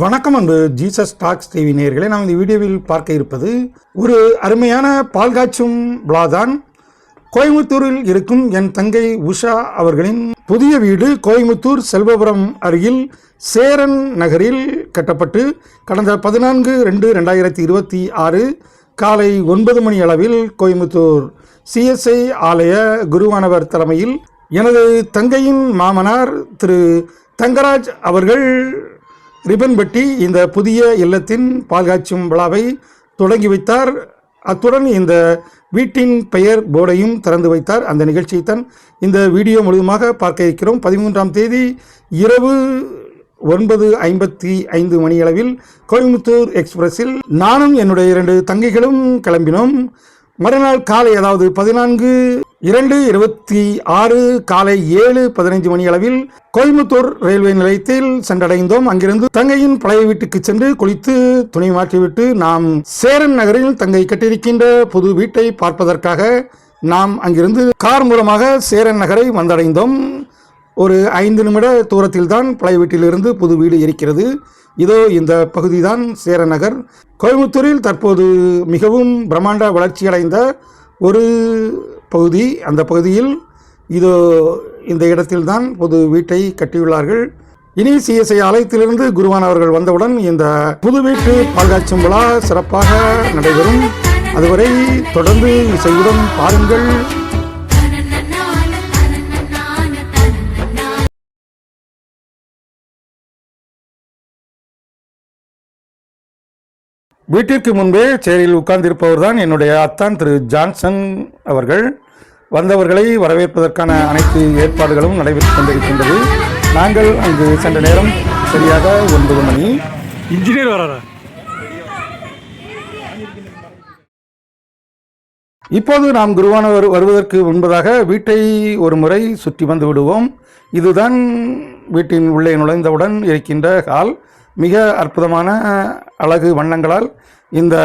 வணக்கம் அன்பு Jesus talks TV நேயர்களே. நாம் இந்த வீடியோவில் பார்க்க இருப்பது ஒரு அருமையான பால் காய்ச்சும் விழாதான். கோயம்புத்தூரில் இருக்கும் என் தங்கை உஷா அவர்களின் புதிய வீடு கோயம்புத்தூர் செல்வபுரம் அருகில் சேரன் நகரில் கட்டப்பட்டு கடந்த பதினான்கு ரெண்டு ரெண்டாயிரத்தி இருபத்தி ஆறு காலை ஒன்பது மணி அளவில் கோயம்புத்தூர் சிஎஸ்ஐ ஆலய குருவானவர் தலைமையில் எனது தங்கையின் மாமனார் திரு தங்கராஜ் அவர்கள் ரிப்பன் பெட்டி இந்த புதிய இல்லத்தின் பால்காய்ச்சும் விழாவை தொடங்கி வைத்தார். அத்துடன் இந்த வீட்டின் பெயர் போர்டையும் திறந்து வைத்தார். அந்த நிகழ்ச்சியை தான் இந்த வீடியோ முழுவதுமாக பார்க்க இருக்கிறோம். பதிமூன்றாம் தேதி இரவு ஒன்பது ஐம்பத்தி ஐந்து மணியளவில் கோயம்புத்தூர் எக்ஸ்பிரஸில் நானும் என்னுடைய இரண்டு தங்கைகளும் கிளம்பினோம். மறுநாள் காலை அதாவது பதினான்கு இரண்டு இருபத்தி ஆறு காலை ஏழு பதினைந்து மணி அளவில் கோயம்புத்தூர் ரயில்வே நிலையத்தில் சென்றடைந்தோம். அங்கிருந்து தங்கையின் பழைய வீட்டுக்கு சென்று குளித்து துணி மாற்றிவிட்டு நாம் சேரன் நகரில் தங்கை கட்டியிருக்கின்ற புது வீட்டை பார்ப்பதற்காக நாம் அங்கிருந்து கார் மூலமாக சேரன் நகரை வந்தடைந்தோம். ஒரு ஐந்து நிமிட தூரத்தில் தான் பழைய வீட்டிலிருந்து புது வீடு இருக்கிறது. இதோ இந்த பகுதி தான் சேரநகர் கோயம்புத்தூரில் தற்போது மிகவும் பிரம்மாண்ட வளர்ச்சியடைந்த ஒரு பகுதி அந்த பகுதியில் இதோ இந்த இடத்தில்தான் புது வீட்டை கட்டியுள்ளார்கள். இனி சிஎஸ்ஐ ஆலயத்திலிருந்து குருவான் அவர்கள் வந்தவுடன் இந்த புது வீட்டு பால்காட்சும் விழா சிறப்பாக நடைபெறும். அதுவரை தொடர்ந்து இசையுடன் பாருங்கள். வீட்டிற்கு முன்பே சேரில் உட்கார்ந்திருப்பவர் தான் என்னுடைய அத்தான் திரு ஜான்சன் அவர்கள். வந்தவர்களை வரவேற்பதற்கான அனைத்து ஏற்பாடுகளும் நடைபெற்றுக் கொண்டிருக்கின்றது. நாங்கள் அங்கு சென்ற நேரம் சரியாக ஒன்பது மணி. இன்ஜினியர் வராரா? இப்போது நாம் குருவானவர் வருவதற்கு முன்பதாக வீட்டை ஒரு முறை சுற்றி வந்து விடுவோம். இதுதான் வீட்டின் உள்ளே நுழைந்தவுடன் இருக்கின்ற ஹால். மிக அற்புதமான அழகு வண்ணங்களால் இந்த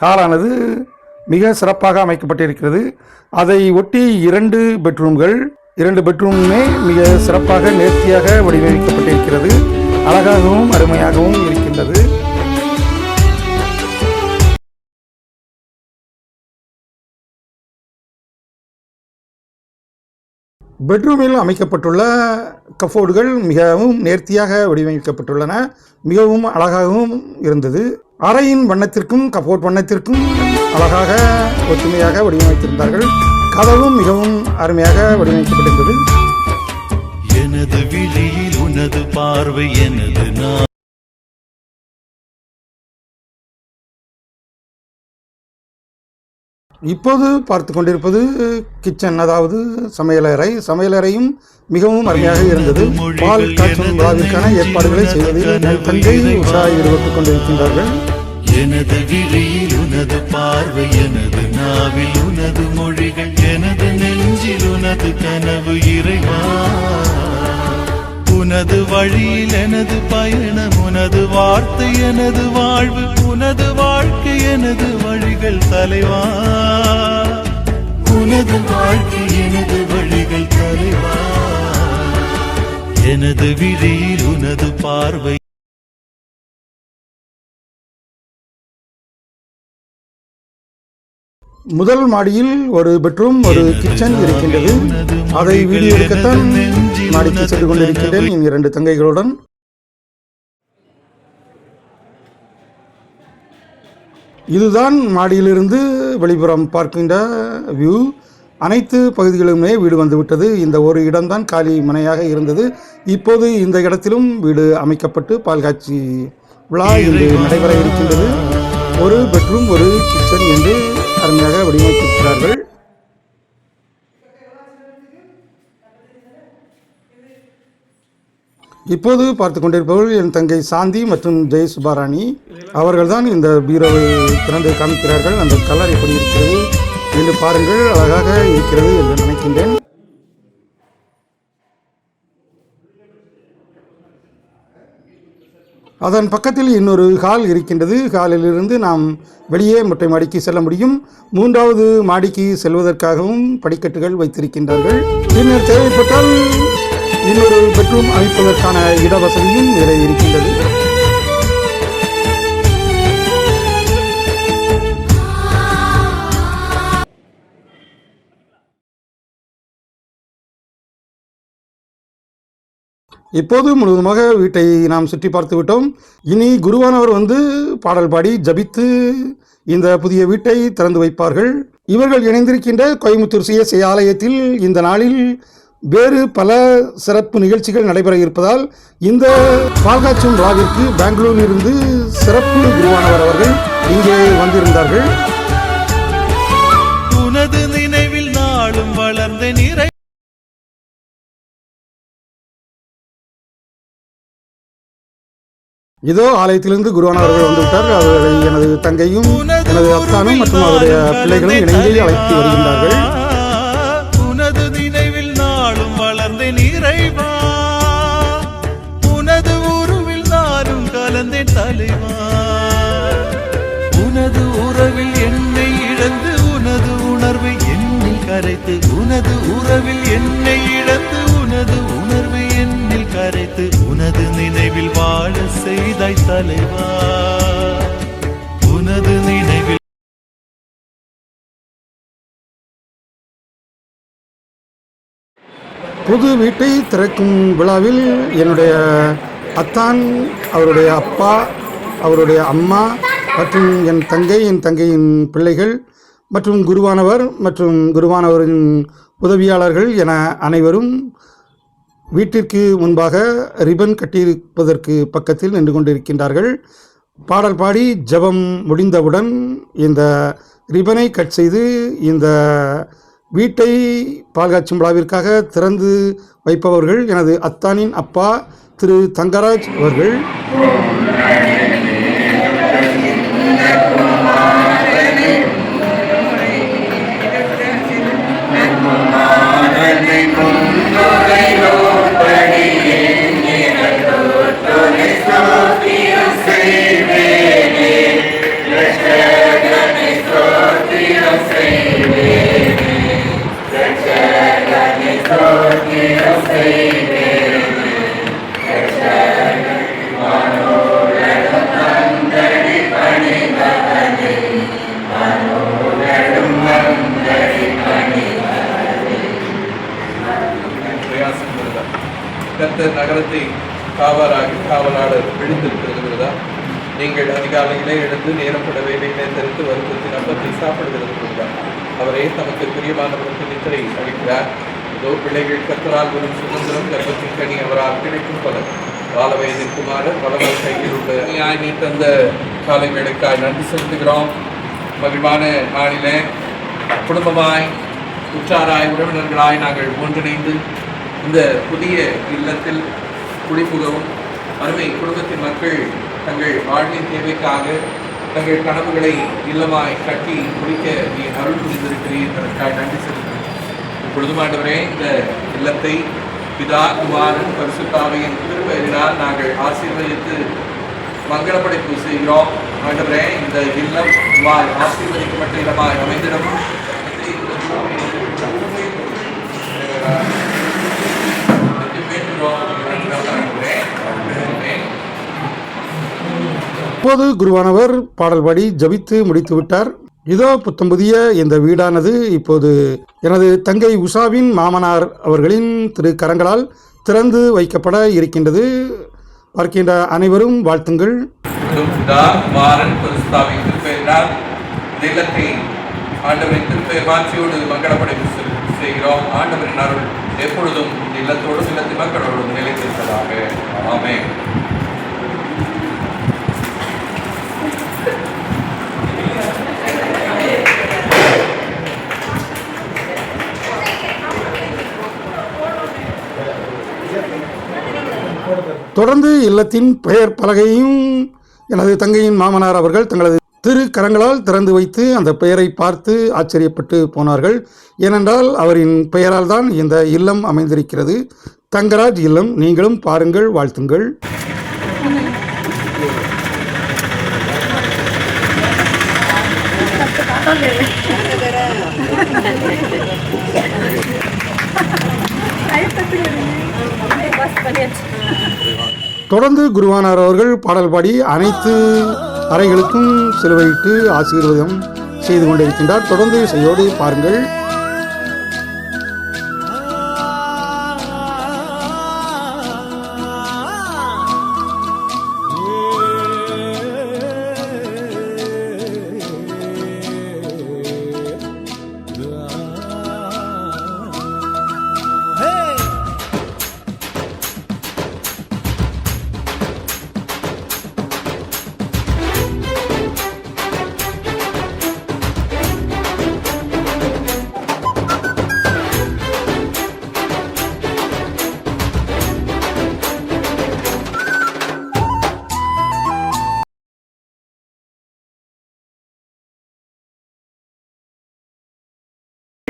காலானது மிக சிறப்பாக அமைக்கப்பட்டிருக்கிறது. அதை ஒட்டி இரண்டு பெட்ரூம்கள் இரண்டு பெட்ரூமுமே மிக சிறப்பாக நேர்த்தியாக வடிவமைக்கப்பட்டிருக்கிறது. அழகாகவும் அருமையாகவும் இருக்கின்றது. பெட்ரூமில் அமைக்கப்பட்டுள்ள கஃபோர்டுகள் மிகவும் நேர்த்தியாக வடிவமைக்கப்பட்டுள்ளன. மிகவும் அழகாகவும் இருந்தது. அறையின் வண்ணத்திற்கும் கஃபோர்ட் வண்ணத்திற்கும் அழகாக ஒற்றுமையாக வடிவமைத்திருந்தார்கள். கதவும் மிகவும் அருமையாக வடிவமைக்கப்பட்டிருந்தது. எனது விழியில் உனது பார்வை எனது நான் இப்போது பார்த்து கொண்டிருப்பது கிச்சன் அதாவது சமையலறை. சமையலறையும் மிகவும் அருமையாக இருந்தது. பால் காய்ச்சும் விழாவிற்கான ஏற்பாடுகளை செய்வதில் என் தங்கை உஷா ஈடுபட்டுக் கொண்டிருக்கின்றார்கள். எனது விழியில் உனது பார்வை எனது நாவில் உனது மொழிகள் எனது நெஞ்சில் உனது கனவு இறைவா. உனது வழியில் எனது பயணம் உனது வார்த்தை எனது வாழ்வு உனது வாழ்க்கை எனது வழிகள் தலைவா. உனது வாழ்க்கை எனது வழிகள் தலைவா. எனது விழியில் உனது பார்வை. முதல் மாடியில் ஒரு பெட்ரூம் ஒரு கிச்சன் இருக்கின்றது. அதை வீடியோ எடுக்கத்தான் மாடிக்கு சென்று கொண்டிருக்கின்றேன் என் இரண்டு தங்கைகளுடன் இதுதான் மாடியிலிருந்து வெளிப்புறம் பார்க்கின்ற வியூ அனைத்து பகுதிகளுமே வீடு வந்துவிட்டது. இந்த ஒரு இடம்தான் காலி மனையாக இருந்தது. இப்போது இந்த இடத்திலும் வீடு அமைக்கப்பட்டு பால்காட்சி விழா இன்று நடைபெற இருக்கின்றது. ஒரு பெட்ரூம் ஒரு கிச்சன் என்று அருமையாக வடிவமைத்திருக்கிறார்கள். இப்போது பார்த்து கொண்டிருப்பவர்கள் என் தங்கை சாந்தி மற்றும் ஜெய் சுபாராணி அவர்கள்தான் இந்த பீரோவை திறந்து காமிக்கிறார்கள். அந்த கலர் எப்படி இருக்கிறது என்று பாருங்கள். அழகாக இருக்கிறது என்று நினைக்கின்றேன். அதன் பக்கத்தில் இன்னொரு ஹால் இருக்கின்றது. ஹாலிலிருந்து நாம் வெளியே மொட்டை மாடிக்கு செல்ல முடியும். மூன்றாவது மாடிக்கு செல்வதற்காகவும் படிக்கட்டுகள் வைத்திருக்கின்றார்கள். பின்னர் தேவைப்பட்டால் இன்னொரு பெட்ரூம் அமைப்பதற்கான இடவசதியும் இதில் இருக்கின்றது. இப்போது முழுவதுமாக வீட்டை நாம் சுற்றி பார்த்து விட்டோம். இனி குருவானவர் வந்து பாடல் பாடி ஜபித்து இந்த புதிய வீட்டை திறந்து வைப்பார்கள். இவர்கள் இணைந்திருக்கின்ற கோயம்புத்தூர் சிஎஸ்ஐ ஆலயத்தில் இந்த நாளில் வேறு பல சிறப்பு நிகழ்ச்சிகள் நடைபெற இருப்பதால் இந்த பால்காச்சும் பெங்களூரில் இருந்து சிறப்பு குருவானவர் அவர்கள் இங்கே வந்திருந்தார்கள். உனது நினைவில் நாளும் வளர்ந்த நிறை இதோ ஆலயத்திலிருந்து குருவானவர்கள் வந்துவிட்டார் அவர்களை எனது தங்கையும் எனது அத்தானும் மற்றும் அவருடைய பிள்ளைகளும் இணைந்து அழைத்து வருகின்றார்கள். கரைத்து உனது உறவில் என்னை இழந்து உனது உணர்வை என்னில் கரைத்து உனது நினைவில் வாழ செய்தாய் தலைவா. உனது நினைவில் புது வீட்டை திறக்கும் விழாவில் என்னுடைய அத்தான் அவருடைய அப்பா அவருடைய அம்மா மற்றும் என் தங்கை என் தங்கையின் பிள்ளைகள் மற்றும் குருவானவர் மற்றும் குருவானவரின் உதவியாளர்கள் என அனைவரும் வீட்டிற்கு முன்பாக ரிபன் கட்டியிருப்பதற்கு பக்கத்தில் நின்று கொண்டிருக்கின்றார்கள். பாடல் பாடி ஜெபம் முடிந்தவுடன் இந்த ரிபனை கட் செய்து இந்த வீட்டை பால்காட்சும் விழாவிற்காக திறந்து வைப்பவர்கள் எனது அத்தானின் அப்பா திரு தங்கராஜ் அவர்கள். நேரப்பட வருத்தத்தின் அப்பத்தை சாப்பிடுகிறது வருதா அவரே தமக்கு பிரியமானவருக்கு நித்திரை அளிக்கிறார். இதோ பிள்ளைகள் கத்தரால் வரும் சுதந்திரம் கர்ப்பத்தின் கனி அவரால் கிடைக்கும் பலர் கால வயதின் குமாரர் வளவர் கையில் உள்ள நியாய் நீ தந்த காலை வேலைக்காய் நன்றி செலுத்துகிறோம். மகிழ்வான நாளில குடும்பமாய் உற்றாராய் உறவினர்களாய் நாங்கள் ஒன்றிணைந்து இந்த புதிய இல்லத்தில் குடிபுகவும் அருமை குடும்பத்தின் மக்கள் தங்கள் வாழ்வின் தேவைக்காக தங்கள் கனவுகளை இல்லமாய் கட்டி முடிக்க நீ அருள் புரிந்திருக்கிறீர் அதற்காக நன்றி செலுத்துகிறேன். இப்பொழுதும் ஆண்டவரே இந்த இல்லத்தை பிதா குமாரன் பரிசுத்தாவையின் திருப்பெயரினால் நாங்கள் ஆசீர்வதித்து மங்களப்படைப்பு செய்கிறோம். ஆண்டவரே இந்த இல்லம் உமாய் ஆசீர்வதிக்கப்பட்ட இடமாய் அமைந்திடமும் அப்போது குருவானவர் பாடல் பாடி ஜபித்து முடித்து விட்டார் இதோ புத்தம்புதிய இந்த வீடானது. இப்போது எனது தங்கை உஷாவின் மாமனார் அவர்களின் திரு கரங்களால் திறந்து வைக்கப்பட இருக்கின்றது. பார்க்கின்ற அனைவரும் வாழ்த்துங்கள். ஆண்டவரின் திருப்பெயர் மாட்சியோடு மங்களப்படைப்பு செய்கிறோம். ஆண்டவரின் அருள் எப்பொழுதும் இந்த இல்லத்தோடும் இல்லத்தின் மக்களோடும் நிலைத்திருப்பதாக. ஆமே தொடர்ந்து இல்லத்தின் பெயர் பலகையும் எனது தங்கையின் மாமனார் அவர்கள் தங்களது திரு கரங்களால் திறந்து வைத்து அந்த பெயரை பார்த்து ஆச்சரியப்பட்டு போனார்கள். ஏனென்றால் அவரின் பெயரால் தான் இந்த இல்லம் அமைந்திருக்கிறது. தங்கராஜ் இல்லம் நீங்களும் பாருங்கள் வாழ்த்துங்கள். தொடர்ந்து குருவானார் அவர்கள் பாடல் பாடி அனைத்து அறைகளுக்கும் சிலுவையிட்டு ஆசீர்வாதம் செய்து கொண்டிருக்கின்றார். தொடர்ந்து இசையோடு பாருங்கள்.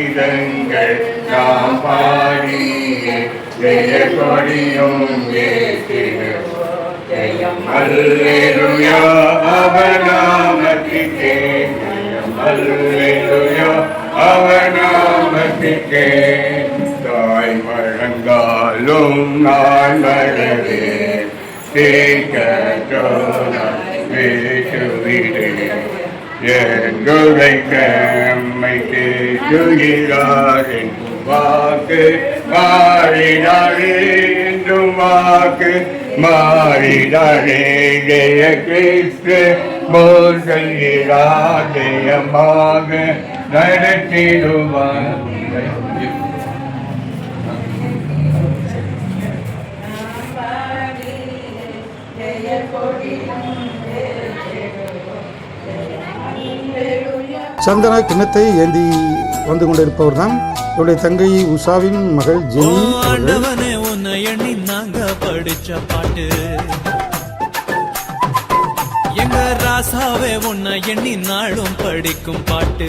இதங்கள் நாம் பாடிய ஜெய கொடியும் ஏற்றிடுவோம். ஜெயம் அல்லேலுயா அவநாமத்திற்கே. ஜெயம் அல்லேலுயா அவநாமத்திற்கே. தாய் வழங்காலும் நான் வரவே தீர்க்க வேற்றுவிடேன் எங்குரைக்க அம்மை கேட்டுகிறாரின் வாக்கு மாறினாரே என்றும் வாக்கு மாறினாரே ஜெய கிறிஸ்து போல் சொல்கிறார் ஜெயமாக நடத்திடுவார் சந்தன கிண்ணத்தை ஏந்தி வந்து கொண்டிருப்பவர் தான் இவருடைய தங்கை உஷாவின் மகள் ஜெனி எண்ணி நாங்க படிச்ச பாட்டு. எங்க ராசாவே உன்னை எண்ணி நாளும் படிக்கும் பாட்டு.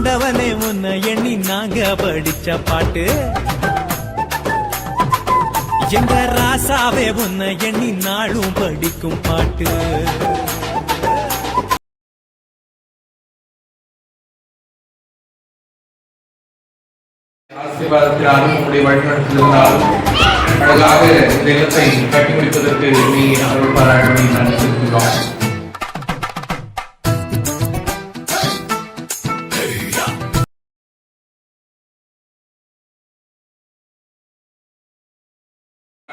ஆண்டவனே உன்னை எண்ணி நாங்க படிச்ச பாட்டு. எங்க ராசாவே உன்னை எண்ணி நாளும் படிக்கும் பாட்டு. ஆசீர்வாதத்தினாலும் உடைய வழிநடத்துதலாலும் அழகாக இந்த இடத்தை கட்டி முடிப்பதற்கு நீ அருள் பாராட்டி நன்றி செலுத்துகிறோம்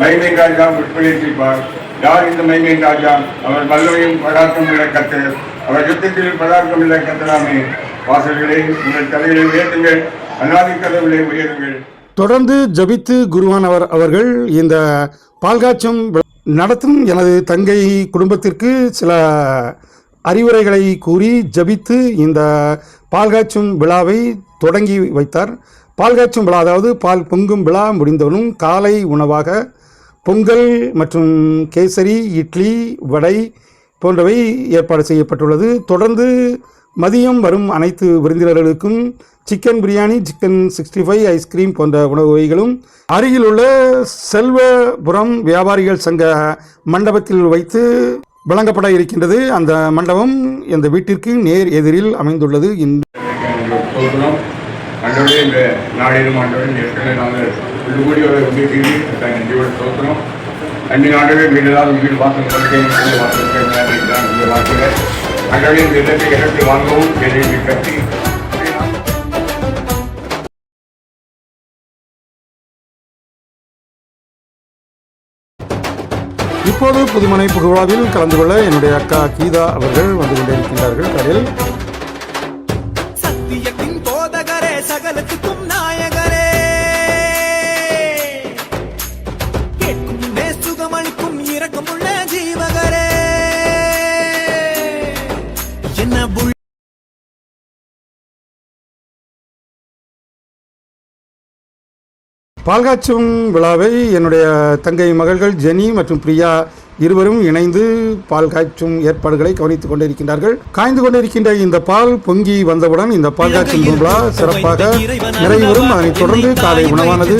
மைமேன் ராஜா உட்படுத்திப்பார் யார் இந்த மைமேன் ராஜா? அவர் மல்லவையும் பதார்த்தம் உள்ள கத்தர் அவர் யுத்தத்தில் பதார்த்தம் உள்ள கத்தராமே வாசல்களே உங்கள் தலைகளை உயர்த்துங்கள். அநாதி கதவுகளை உயருங்கள். தொடர்ந்து ஜபித்து குருவானவர் அவர்கள் இந்த பால்காட்சம் நடத்தும் எனது தங்கை குடும்பத்திற்கு சில அறிவுரைகளை கூறி ஜபித்து இந்த பால்காய்ச்சும் விழாவை தொடங்கி வைத்தார். பால்காய்ச்சும் விழா அதாவது பால் பொங்கும் விழா முடிந்தவனும் காலை உணவாக பொங்கல் மற்றும் கேசரி இட்லி வடை போன்றவை ஏற்பாடு செய்யப்பட்டுள்ளது. தொடர்ந்து மதியம் வரும் அனைத்து விருந்தினர்களுக்கும் chicken biryani chicken sixty five ice cream போன்ற உணவு வகைகளும் அருகில் உள்ள செல்வபுரம் வியாபாரிகள் சங்க மண்டபத்தில் வைத்து வழங்கப்பட இருக்கின்றது. அந்த மண்டபம் இந்த வீட்டிற்கு நேர் எதிரில் அமைந்துள்ளது இந்த அன்றோடு இந்த நாளிலும் ஆண்டவரே ஏற்கனவே நாங்கள் உள்ளுபடி அவரை உண்மைக்கு நன்றியோடு சோதனம் அஞ்சு நாடுகள் வீடுதான் வீடு வாசல் வாழ்க்கை வாசல் இந்த வாசல் அன்றோடு இந்த இடத்தை எனக்கு வாங்கவும் என்னை கட்டி இப்போது புதுமனை புகழாவில் கலந்து கொள்ள என்னுடைய அக்கா கீதா அவர்கள் வந்து கொண்டிருக்கின்றார்கள். அதில் பால்காச்சும் விழாவை என்னுடைய தங்கை மகள்கள் ஜெனி மற்றும் பிரியா இருவரும் இணைந்து பால் காய்ச்சும் ஏற்பாடுகளை கவனித்துக் கொண்டிருக்கின்றார்கள். காய்ந்து கொண்டிருக்கின்ற இந்த பால் பொங்கி வந்தவுடன் இந்த பால் காய்ச்சும் விழா சிறப்பாக நிறைவேறும். அதனைத் தொடர்ந்து காலை உணவானது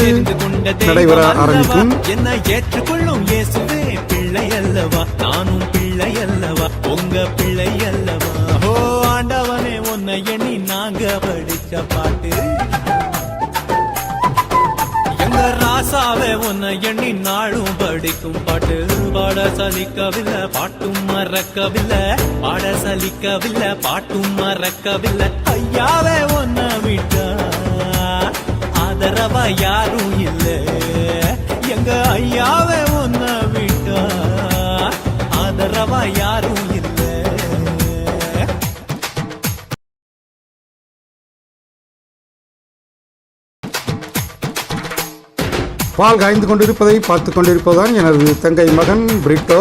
நடைபெற ஆரம்பிக்கும். என்ன ஏற்றுக்கொள்ளும் இயேசுவே பிள்ளை அல்லவா? நானும் பிள்ளை அல்லவா? உங்க பிள்ளை அல்லவா? ஓ ஆண்டவனே உன்னை எண்ணி நாங்க படிச்ச பாட்டு ஆசாவே உன்னை எண்ணி நாளும் படிக்கும் பாட்டு. பாட சலிக்கவில்லை பாட்டும் மறக்கவில்லை. பாட சலிக்கவில்லை பாட்டும் மறக்கவில்லை. ஐயாவே உன்னை விட்டா ஆதரவா யாரும் இல்லை. எங்க ஐயாவே உன்னை விட்டா ஆதரவா யாரும் இல்லை. பால் காய்ந்து கொண்டிருப்பதை பார்த்து கொண்டிருப்பதுதான் எனது தங்கை மகன் பிரிட்டோ.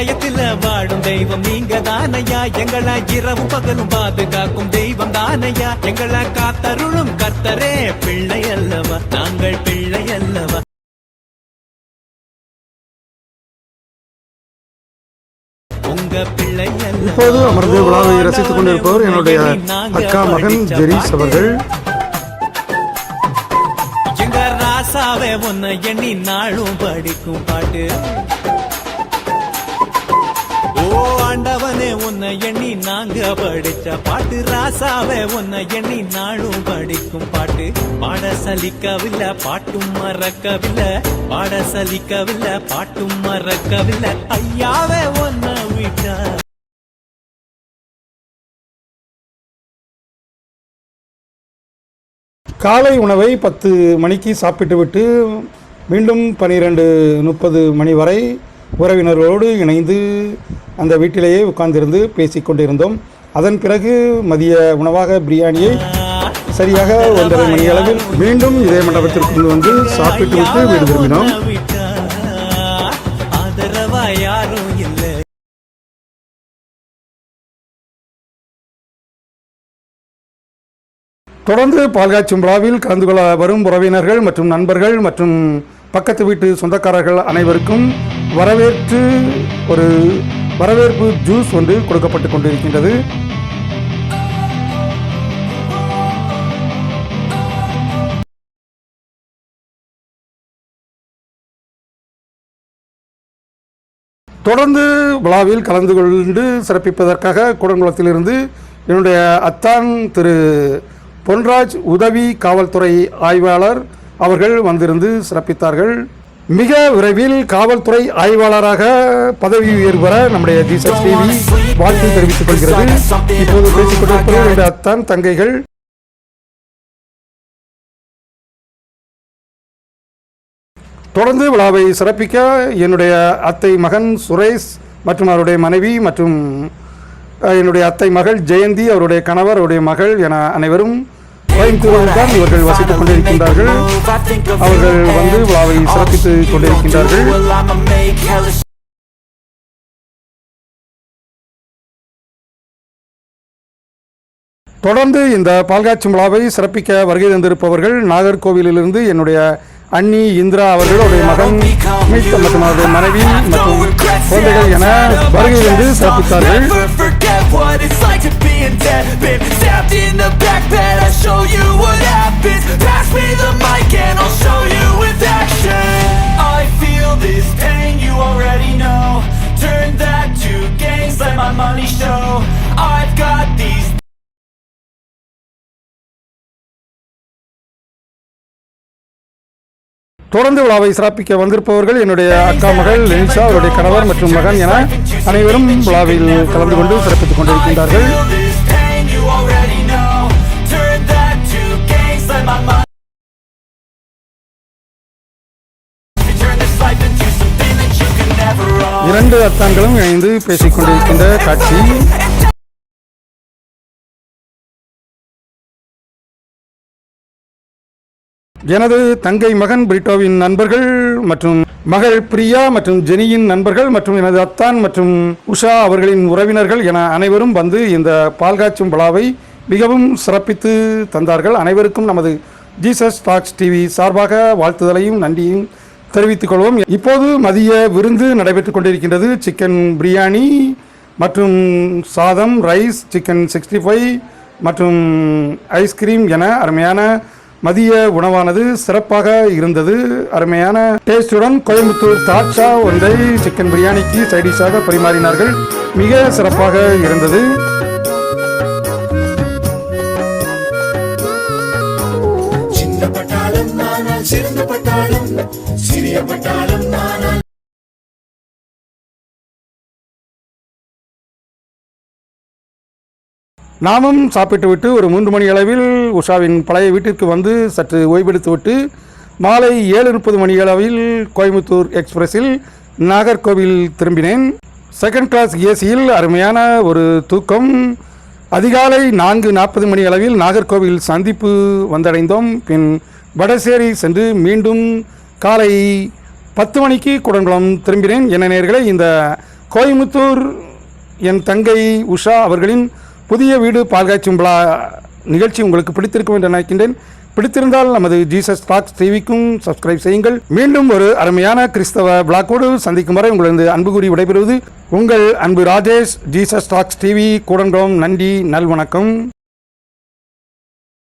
இதயத்துல வாழும் தெய்வம் நீங்க தானையா எங்களை இரவும் பகலும் பாதுகாக்கும் தெய்வம் தானையா? எங்களை காத்தருளும் கர்த்தரே பிள்ளை அல்லவா? நாங்கள் பிள்ளை அல்லவா? உங்க பிள்ளை அல்லவா? இப்போது அமர்ந்து விழாவை ரசித்துக் கொண்டிருப்பவர் என்னுடைய அக்கா மகன் ஜெரீஸ் அவர்கள். ராசாவே உன்னை எண்ணி நாளும் படிக்கும் பாட்டு. ஓ ஆண்டவனே உன்னை எண்ணி நாங்க படிச்ச பாட்டு ராசாவே உன்னை எண்ணி நாளும் படிக்கும் பாட்டு. பாட சலிக்கவில்லை பாட்டும் மறக்கவில்லை பாட சலிக்கவில்லை பாட்டும் மறக்கவில்லை. ஐயாவே உன்னை விட்டா காலை உணவை பத்து மணிக்கு சாப்பிட்டுவிட்டு மீண்டும் பனிரெண்டு முப்பது மணி வரை உறவினர்களோடு இணைந்து அந்த வீட்டிலேயே உட்கார்ந்திருந்து பேசி கொண்டிருந்தோம். அதன் பிறகு மதிய உணவாக பிரியாணியை சரியாக ஒன்றரை மணி அளவில் மீண்டும் இதே மண்டபத்திற்கு வந்து சாப்பிட்டு விட்டு வீடு திரும்பினோம். யாரும் இல்லை தொடர்ந்து பால்காய்ச்சும் விழாவில் கலந்து கொள்ள வரும் உறவினர்கள் மற்றும் நண்பர்கள் மற்றும் பக்கத்து வீட்டு சொந்தக்காரர்கள் அனைவருக்கும் வரவேற்று ஒரு வரவேற்பு ஜூஸ் ஒன்று கொடுக்கப்பட்டு கொண்டிருக்கின்றது. தொடர்ந்து விழாவில் கலந்து கொண்டு சிறப்பிப்பதற்காக கூடங்குளத்திலிருந்து என்னுடைய அத்தான் திரு பொன்ராஜ் உதவி காவல்துறை ஆய்வாளர் அவர்கள் வந்திருந்து சிறப்பித்தார்கள். மிக விரைவில் காவல்துறை ஆய்வாளராக பதவி உயர்வு பெற நம்முடைய ஜீசஸ் டிவி வாழ்த்து தெரிவித்துக் கொள்கிறது. இப்போது பேசிக் கொண்டிருப்பது அத்தான் தங்கைகள். தொடர்ந்து விழாவை சிறப்பிக்க என்னுடைய அத்தை மகன் சுரேஷ் மற்றும் அவருடைய மனைவி மற்றும் என்னுடைய அத்தை மகள் ஜெயந்தி அவருடைய கணவர் அவருடைய மகள் என அனைவரும் கோயம்புத்தூரில் தான் இவர்கள் வசித்துக் கொண்டிருக்கின்றார்கள். அவர்கள் வந்து விழாவை சிறப்பித்துக் கொண்டிருக்கின்றார்கள். தொடர்ந்து இந்த பால்காட்சி விழாவை சிறப்பிக்க வருகை தந்திருப்பவர்கள் நாகர்கோவிலிலிருந்து என்னுடைய அண்ணி இந்திரா அவர்களுடைய மகன் அமித் மற்றும் அவருடைய மனைவி மற்றும் குழந்தைகள் என வருகை தந்து சிறப்பித்தார்கள். Never in the back bed I show you what happens Pass me the mic and I'll show you with action I feel this pain you already know Turn that to gains let my money show I've got these தொடர்ந்து விழாவை சிறப்பிக்க வந்திருப்பவர்கள் என்னுடைய அக்கா மகள் லெனிஷா அவருடைய கணவர் மற்றும் மகன் என அனைவரும் விழாவில் கலந்து கொண்டு சிறப்பித்துக் கொண்டிருக்கின்றார்கள் இரண்டு அத்தான்களும் இணைந்து பேசிக் கொண்டிருக்கின்ற காட்சி. எனது தங்கை மகன் பிரிட்டோவின் நண்பர்கள் மற்றும் மகள் பிரியா மற்றும் ஜெனியின் நண்பர்கள் மற்றும் எனது அத்தான் மற்றும் உஷா அவர்களின் உறவினர்கள் என அனைவரும் வந்து இந்த பால்காய்ச்சும் விழாவை மிகவும் சிறப்பித்து தந்தார்கள். அனைவருக்கும் நமது ஜீசஸ் டாக்ஸ் டிவி சார்பாக வாழ்த்துதலையும் நன்றியும் தெரிவித்துக் கொள்வோம் இப்போது மதிய விருந்து நடைபெற்றுக் கொண்டிருக்கின்றது. சிக்கன் பிரியாணி மற்றும் சாதம் ரைஸ் சிக்கன் சிக்ஸ்டி ஃபைவ் மற்றும் ஐஸ்கிரீம் என அருமையான மதிய உணவானது சிறப்பாக இருந்தது. அருமையான டேஸ்டுடன் கோயம்புத்தூர் தாட்சா ஒன்றை சிக்கன் பிரியாணிக்கு சைடிஷாக பரிமாறினார்கள். மிக சிறப்பாக இருந்தது. சின்ன பட்டாளம் சிறந்த பட்டாளம். சிறிய பட்டாளம் நாமும் சாப்பிட்டுவிட்டு ஒரு மூன்று மணி அளவில் உஷாவின் பழைய வீட்டிற்கு வந்து சற்று ஓய்வெடுத்துவிட்டு மாலை ஏழு முப்பது மணி அளவில் கோயம்புத்தூர் எக்ஸ்பிரஸில் நாகர்கோவில் திரும்பினேன். செகண்ட் கிளாஸ் ஏசியில் அருமையான ஒரு தூக்கம். அதிகாலை நான்கு நாற்பது மணி அளவில் நாகர்கோவில் சந்திப்பு வந்தடைந்தோம். பின் வடசேரி சென்று மீண்டும் காலை பத்து மணிக்கு குடங்குளம் திரும்பினேன். என்ன நேர்களை இந்த கோயம்புத்தூர் என் தங்கை உஷா அவர்களின் புதிய வீடு பால்காய்ச்சும் விழா நிகழ்ச்சி உங்களுக்கு பிடித்திருக்கும் என்று நினைக்கின்றேன். பிடித்திருந்தால் நமது ஜீசஸ் டாக்ஸ் டிவிக்கும் சப்ஸ்கிரைப் செய்யுங்கள். மீண்டும் ஒரு அருமையான கிறிஸ்தவ பிளாக்கோடு சந்திக்கும் வரை உங்களது அன்பு கூறி விடைபெறுவது உங்கள் அன்பு Rajesh Jesus talks TV Koodankulam நன்றி நல்வணக்கம்.